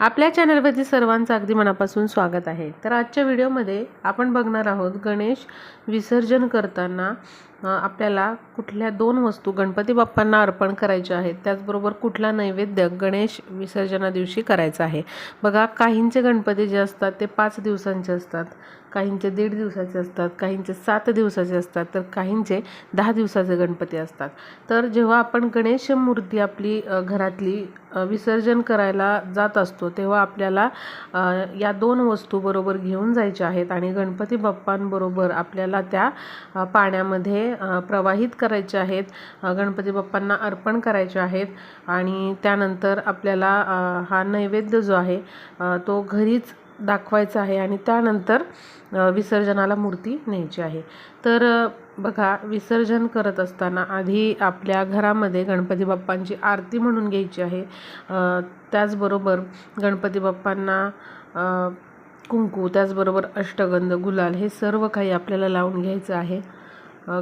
आपल्या चॅनलवरती सर्वांचं अगदी मनापासून स्वागत आहे. तर आजच्या व्हिडिओमध्ये आपण बघणार आहोत गणेश विसर्जन करताना आपल्याला कुठल्या दोन वस्तू गणपती बाप्पांना अर्पण करायच्या आहेत त्याचबरोबर कुठला नैवेद्य गणेश विसर्जना दिवशी करायचा आहे. बघा काहींचे गणपती जे असतात ते पाच दिवसांचे असतात. काहींचे दीड दिवसाचे असतात काहींचे सात दिवसाचे असतात तर काहींचे दहा दिवसाचे गणपती असतात. तर जेव्हा आपण गणेश मूर्ती आपली घरातली विसर्जन करायला जात असतो तेव्हा आपल्याला या दोन वस्तू बरोबर घेऊन जायच्या आहेत आणि गणपती बाप्पांबरोबर आपल्याला त्या पाण्यामध्ये प्रवाहित करायच्या आहेत. गणपती बाप्पांना अर्पण करायचे आहेत आणि त्यानंतर आपल्याला हा नैवेद्य जो आहे तो घरीच दाखवायचं आहे आणि त्यानंतर विसर्जनाला मूर्ती न्यायची आहे. तर बघा विसर्जन करत असताना आधी आपल्या घरामध्ये गणपती बाप्पांची आरती म्हणून घ्यायची आहे. त्याचबरोबर गणपती बाप्पांना कुंकू त्याचबरोबर अष्टगंध गुलाल हे सर्व काही आपल्याला लावून घ्यायचं आहे.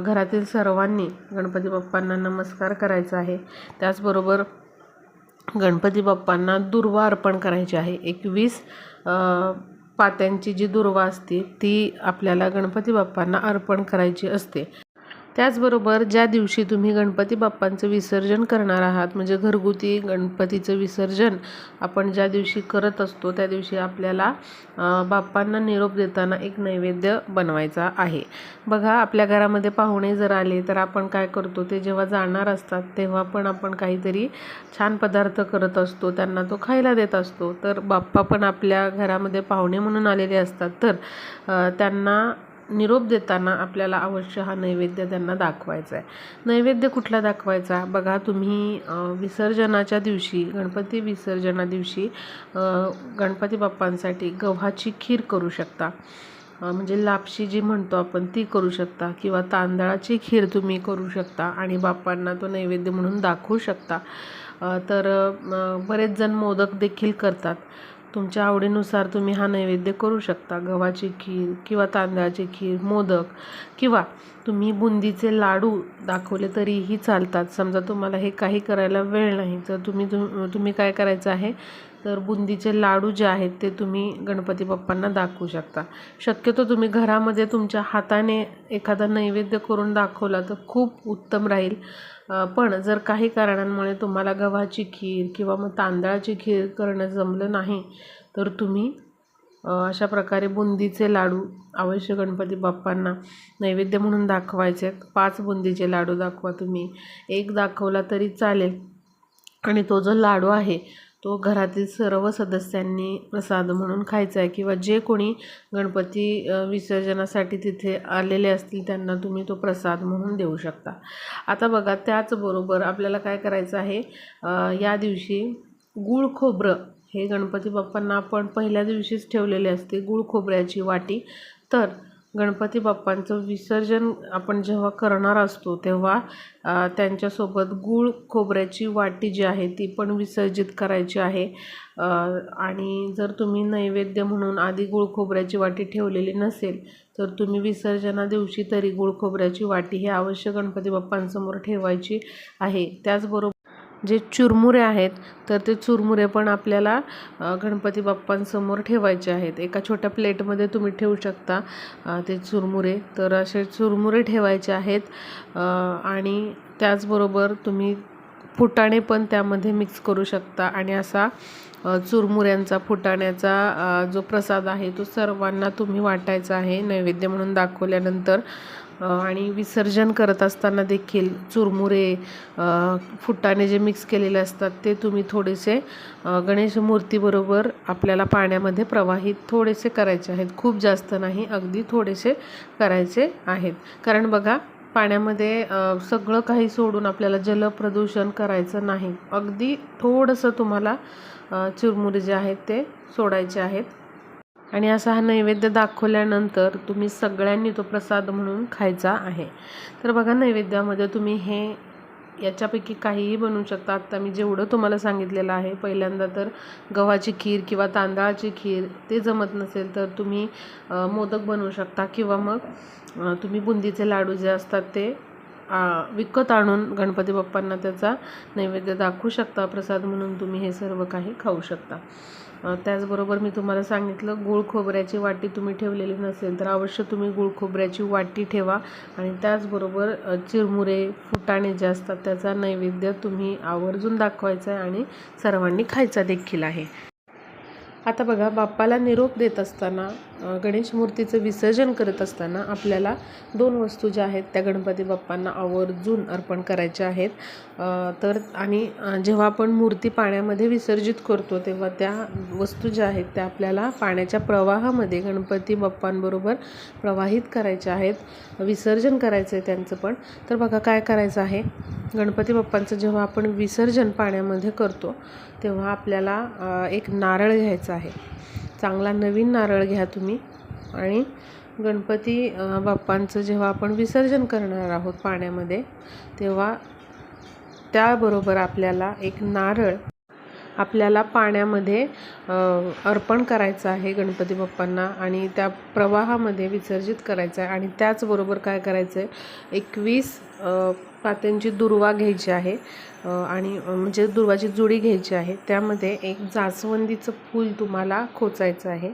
घरातील सर्वांनी गणपती बाप्पांना नमस्कार करायचा आहे. त्याचबरोबर गणपती बाप्पांना दुर्वा अर्पण करायची आहे. एकवीस पात्यांची जी दुर्वा असते ती आपल्याला गणपती बाप्पांना अर्पण करायची असते. त्याचबरोबर ज्या दिवशी तुम्ही गणपती बाप्पांचं विसर्जन करणार आहात म्हणजे घरगुती गणपतीचं विसर्जन आपण ज्या दिवशी करत असतो त्या दिवशी आपल्याला बाप्पांना निरोप देताना एक नैवेद्य बनवायचा आहे. बघा आपल्या घरामध्ये पाहुणे जर आले तर आपण काय करतो ते जेव्हा जाणार असतात तेव्हा पण आपण काहीतरी छान पदार्थ करत असतो त्यांना तो खायला देत असतो. तर बाप्पा पण आपल्या घरामध्ये पाहुणे म्हणून आलेले असतात तर त्यांना निरोप देताना आपल्याला अवश्य हा नैवेद्य त्यांना दाखवायचा आहे नैवेद्य कुठला दाखवायचा? बघा तुम्ही विसर्जनाच्या दिवशी गणपती विसर्जना दिवशी गणपती बाप्पांसाठी गव्हाची खीर करू शकता. म्हणजे लापशी जी म्हणतो आपण ती करू शकता. किंवा तांदळाची खीर तुम्ही करू शकता आणि बाप्पांना तो नैवेद्य म्हणून दाखवू शकता. तर बरेच जण मोदक देखील करतात. तुमच्या आवडीनुसार तुम्ही हा नैवेद्य करू शकता. गव्हाची खीर किंवा तांदळाची खीर मोदक किंवा तुम्ही बुंदीचे लाडू दाखवले तरीही चालतात. समजा तुम्हाला हे काही करायला वेळ नाही तर तुम्ही तुम तुम्ही काय करायचं आहे? तर बुंदीचे लाडू जे आहेत ते तुम्ही गणपती बाप्पांना दाखवू शकता. शक्यतो तुम्ही घरामध्ये तुमच्या हाताने एखादा नैवेद्य करून दाखवला तर खूप उत्तम राहील. पण जर काही कारणांमुळे तुम्हाला गव्हाची खीर किंवा मग तांदळाची खीर करणं जमलं नाही तर तुम्ही अशा प्रकारे बुंदीचे लाडू अवश्य गणपती बाप्पांना नैवेद्य म्हणून दाखवायचे. पाच बुंदीचे लाडू दाखवा तुम्ही. एक दाखवला तरी चालेल. आणि तो जो लाडू आहे तो घरातील सर्व सदस्यांनी प्रसाद म्हणून खायचा आहे किंवा जे कोणी गणपती विसर्जनासाठी तिथे आलेले असतील त्यांना तुम्ही तो प्रसाद म्हणून देऊ शकता. आता बघा त्याचबरोबर आपल्याला काय करायचं आहे या दिवशी गूळ खोबरं हे गणपती बाप्पांना आपण पहिल्या दिवशीच ठेवलेले असते गूळ खोबऱ्याची वाटी. तर गणपती बाप्पांचं विसर्जन आपण जेव्हा करणार असतो तेव्हा त्यांच्यासोबत गूळ खोबऱ्याची वाटी जी आहे ती पण विसर्जित करायची आहे. आणि जर तुम्ही नैवेद्य म्हणून आधी गूळ खोबऱ्याची वाटी ठेवलेली नसेल तर तुम्ही विसर्जना दिवशी तरी गूळ खोबऱ्याची वाटी ही अवश्य गणपती बाप्पांसमोर ठेवायची आहे. त्याचबरोबर जे चुरमुरे आहेत तर ते चुरमुरे पण आपल्याला गणपती बाप्पांसमोर ठेवायचे आहेत. एका छोट्या प्लेटमध्ये तुम्ही ठेवू शकता ते चुरमुरे. तर असे चुरमुरे ठेवायचे आहेत आणि त्याचबरोबर तुम्ही फुटाणे पण त्यामध्ये मिक्स करू शकता. आणि असा चुरमुऱ्यांचा फुटाण्याचा जो प्रसाद आहे तो सर्वांना तुम्ही वाटायचा आहे नैवेद्य म्हणून दाखवल्यानंतर आणि विसर्जन करत असताना देखील चुरमुरे फुटाने जे मिक्स केलेले असतात ते तुम्ही थोडेसे गणेश मूर्तीबरोबर आपल्याला पाण्यामध्ये प्रवाहित थोडेसे करायचे आहेत. खूप जास्त नाही अगदी थोडेसे करायचे आहेत. कारण बघा पाण्यामध्ये सगळं काही सोडून आपल्याला जलप्रदूषण करायचं नाही. अगदी थोडंसं तुम्हाला चुरमुरे जे आहेत ते सोडायचे आहेत. आणि असा हा नैवेद्य दाखवल्यानंतर तुम्ही सगळ्यांनी तो प्रसाद म्हणून खायचा आहे. तर बघा नैवेद्यामध्ये तुम्ही हे याच्यापैकी काहीही बनवू शकता. आत्ता मी जेवढं तुम्हाला सांगितलेलं आहे पहिल्यांदा तर गव्हाची खीर किंवा तांदळाची खीर ते जमत नसेल तर तुम्ही मोदक बनवू शकता किंवा मग तुम्ही बुंदीचे लाडू जे असतात ते विकत आणून गणपती बाप्पांना त्याचा नैवेद्य दाखवू शकता. प्रसाद म्हणून तुम्ही हे सर्व काही खाऊ शकता. त्याचबरोबर मी तुम्हाला सांगितलं गुळ खोबऱ्याची वाटी तुम्ही ठेवलेली नसेल तर अवश्य तुम्ही गुळ खोबऱ्याची वाटी ठेवा. आणि त्याचबरोबर चिरमुरे फुटाणे जे असतात त्याचा नैवेद्य तुम्ही आवर्जून दाखवायचा आहे आणि सर्वांनी खायचा देखील आहे. आता बघा बाप्पाला निरोप देत असताना गणेश मूर्तीचं विसर्जन करत असताना आपल्याला दोन वस्तू ज्या आहेत त्या गणपती बाप्पांना आवर्जून अर्पण करायच्या आहेत. तर आणि जेव्हा आपण मूर्ती पाण्यामध्ये विसर्जित करतो तेव्हा त्या वस्तू ज्या आहेत त्या आपल्याला पाण्याच्या प्रवाहामध्ये गणपती बाप्पांबरोबर प्रवाहित करायच्या आहेत. विसर्जन करायचं आहे त्यांचं पण. तर बघा काय करायचं आहे. गणपती बाप्पांचं जेव्हा आपण विसर्जन पाण्यामध्ये करतो तेव्हा आपल्याला एक नारळ घ्यायचा आहे. चांगला नवीन नारळ घ्या तुम्ही. आणि गणपती बाप्पांचं जेव्हा आपण विसर्जन करणार आहोत पाण्यामध्ये तेव्हा त्याबरोबर आपल्याला एक नारळ आपल्याला पाण्यामध्ये अर्पण करायचं आहे गणपती बाप्पांना आणि त्या प्रवाहामध्ये विसर्जित करायचं आहे. आणि त्याचबरोबर काय करायचं आहे? एकवीस पात्यांची दुर्वा घ्यायची आहे आणि म्हणजे दुर्वाची जुडी घ्यायची आहे. त्यामध्ये एक जास्वंदीचं फूल तुम्हाला खोचायचं आहे.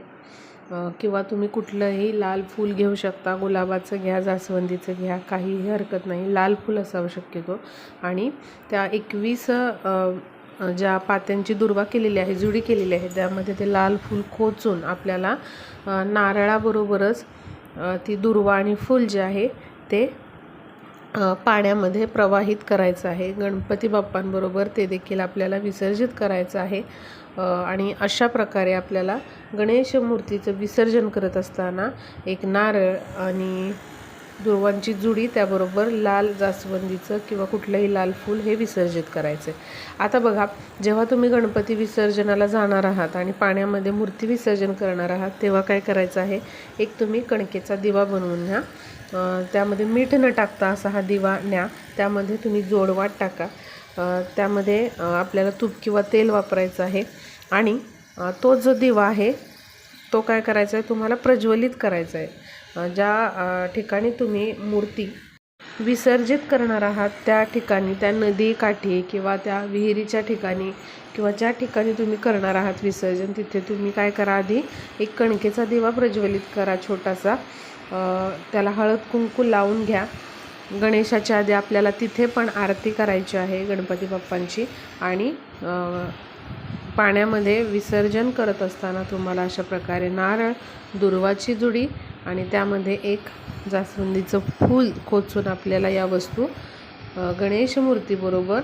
किंवा तुम्ही कुठलंही लाल फूल घेऊ शकता. गुलाबाचं घ्या जास्वंदीचं घ्या काहीही हरकत नाही. लाल फूल असावं शक्यतो. आणि त्या एकवीस ज्या पात्यांची दुर्वा केलेली आहे जुडी केलेली आहे त्यामध्ये ते लाल फूल खोचून आपल्याला नारळाबरोबरच ती दुर्वा आणि फूल जे आहे ते पाण्यामध्ये प्रवाहित करायचं आहे. गणपती बाप्पांबरोबर ते देखील आपल्याला विसर्जित करायचं आहे. आणि अशा प्रकारे आपल्याला गणेश मूर्तीचं विसर्जन करत असताना एक नारळ आणि दुर्वांची जुडी त्याबरोबर लाल जास्वंदीचं किंवा कुठलंही लाल फूल हे विसर्जित करायचं. आहे आता बघा जेव्हा तुम्ही गणपती विसर्जनाला जाणार आहात आणि पाण्यामध्ये मूर्ती विसर्जन करणार आहात तेव्हा काय करायचं आहे? एक तुम्ही कणकेचा दिवा बनवून घ्या. त्यामध्ये मीठ न टाकता असा हा दिवा न्या. त्यामध्ये तुम्ही जोडवाट टाका. त्यामध्ये आपल्याला तूप किंवा तेल वापरायचं आहे. आणि तो जो दिवा आहे तो काय करायचा आहे? तुम्हाला प्रज्वलित करायचा आहे. ज्या ठिकाणी तुम्ही मूर्ती विसर्जित करणार आहात त्या ठिकाणी त्या नदीकाठी किंवा त्या विहिरीच्या ठिकाणी किंवा ज्या ठिकाणी तुम्ही करणार आहात विसर्जन तिथे तुम्ही काय करा आधी एक कणकेचा दिवा प्रज्वलित करा छोटासा. त्याला हळद कुंकू लावून घ्या. गणेशाच्या आधी आपल्याला तिथे पण आरती करायची आहे गणपती बाप्पांची आणि पाण्यामध्ये विसर्जन करत असताना तुम्हाला अशा प्रकारे नारळ दुर्वाची जुडी आणि त्यामध्ये एक जास्वंदीचं फूल खोचून आपल्याला या वस्तू गणेश मूर्तीबरोबर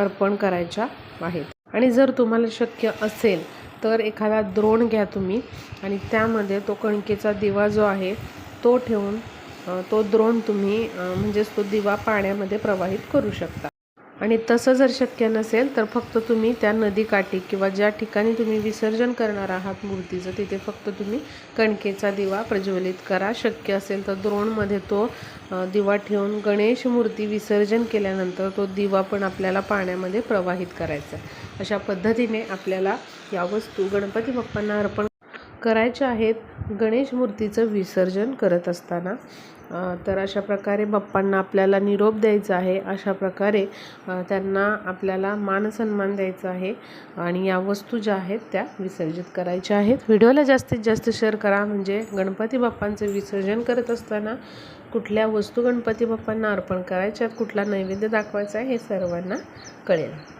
अर्पण करायच्या आहेत. आणि जर तुम्हाला शक्य असेल तर एखादा द्रोण घ्या तुम्ही आणि त्यामध्ये तो कणकेचा दिवा जो आहे तो ठेवून तो द्रोण तुम्ही म्हणजेच तो दिवा पाण्यामध्ये प्रवाहित करू शकता. आणि तसं जर शक्य नसेल तर फक्त तुम्ही त्या नदीकाठी किंवा ज्या ठिकाणी तुम्ही विसर्जन करणार आहात मूर्तीचं तिथे फक्त तुम्ही कणकेचा दिवा प्रज्वलित करा. शक्य असेल तर द्रोणमध्ये तो दिवा ठेवून गणेश मूर्ती विसर्जन केल्यानंतर तो दिवा पण आपल्याला पाण्यामध्ये प्रवाहित करायचा आहे. अशा पद्धतीने आपल्याला या वस्तू गणपती बाप्पांना अर्पण करायचे आहेत. गणेश मूर्तीचं विसर्जन करत असताना तर अशा प्रकारे बाप्पांना आपल्याला निरोप द्यायचा आहे. अशा प्रकारे त्यांना आपल्याला मानसन्मान द्यायचा आहे आणि या वस्तू ज्या आहेत त्या विसर्जित करायच्या आहेत. व्हिडिओला जास्तीत जास्त शेअर करा. म्हणजे गणपती बाप्पांचं विसर्जन करत असताना कुठल्या वस्तू गणपती बाप्पांना अर्पण करायच्या कुठला नैवेद्य दाखवायचा आहे हे सर्वांना कळेल.